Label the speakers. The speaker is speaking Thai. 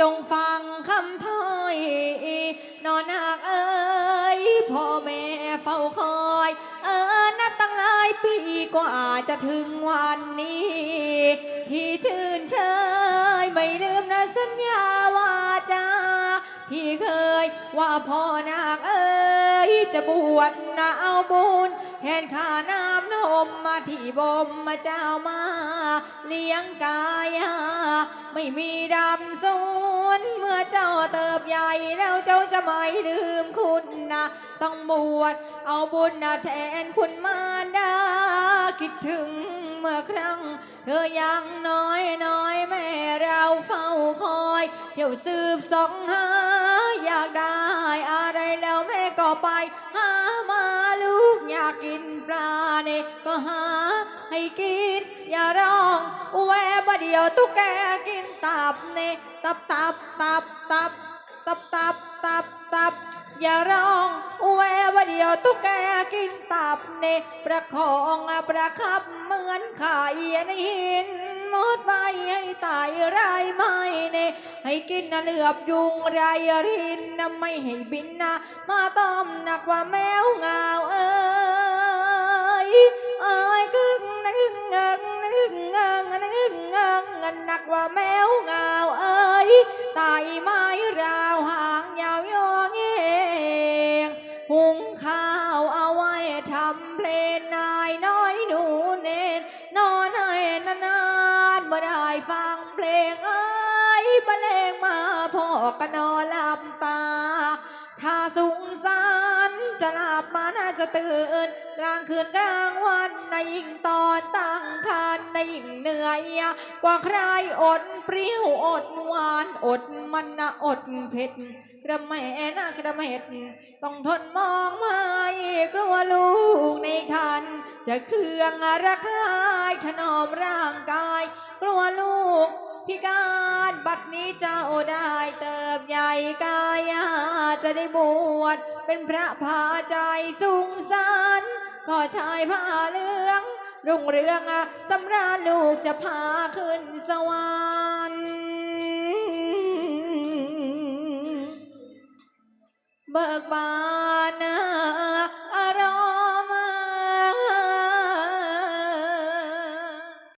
Speaker 1: จงฟังคำถ้อย นอนนักเอ้ยพ่อแม่เฝ้าคอย เออนับตั้งหลายปีกว่าจะถึงวันนี้ ที่ชื่นเชยไม่ลืมนะสัญญาว่าจะที่เคยว่าพ่อนาคเอ้ย จะบวชนะเอาบุญแทนข้าน้ำนมมาที่บ่มมาเจ้ามา เลี้ยงกายาไม่มีดำสูญเมื่อเจ้าเติบใหญ่แล้วเจ้าจะไม่ลืมคุณนะต้องบวชเอาบุญนะแทนคุณมาดาคิดถึงเมื่อครั้ง เธอยังน้อยน้อยแม่เราเฝ้าคอยเที่ยวสืบสองหาอยากได้ ให้กิน อย่าร้องแวบเดียวตุ๊กแกกินตับเนี่ตับตับตับตับตับตับตับตับอย่าร้องแววเดียวตุ๊กแกกินตับเนประคองประคับเหมือนไข่ในหินมดไปให้ตายไรไม่เนให้กินนะเหลือบยุงไรรินนะไม่ให้บินนะมาต้มหนักกว่าแมวงาวเงนึงเงิงนึงเงิงนึงเงิงเงินหนักว่าแมวเงาเอ้ยตายไม้ราวหางยาวยองเองหุงข้าวเอาไว้ทำเพลงนายน้อยหนูเนนนอนให้นานๆเมื่ได้ฟังเพลงเอ้ยบรรเลงมาพ่อก็นอน หลับมาน่าจะตื่นกลางคืนกลางวันนะยิ่งตอนตั้งคันนะยิ่งเหนื่อยกว่าใครอดเปรี้ยวอดหวานอดมันนะอดเผ็ดกระแม่นะกระเม็ดต้องทนมองไม่กลัวลูกในคันจะเคืองระคายถนอมร่างกาย กลัวลูก พิการบัดนี้เจ้าได้เติบใหญ่กายาจะได้บวชเป็นพระพาใจสูงสันก็ชายผ้าเหลือง รุ่งเรืองอะสำราญลูกจะพาขึ้นสวรรค์เบิกบา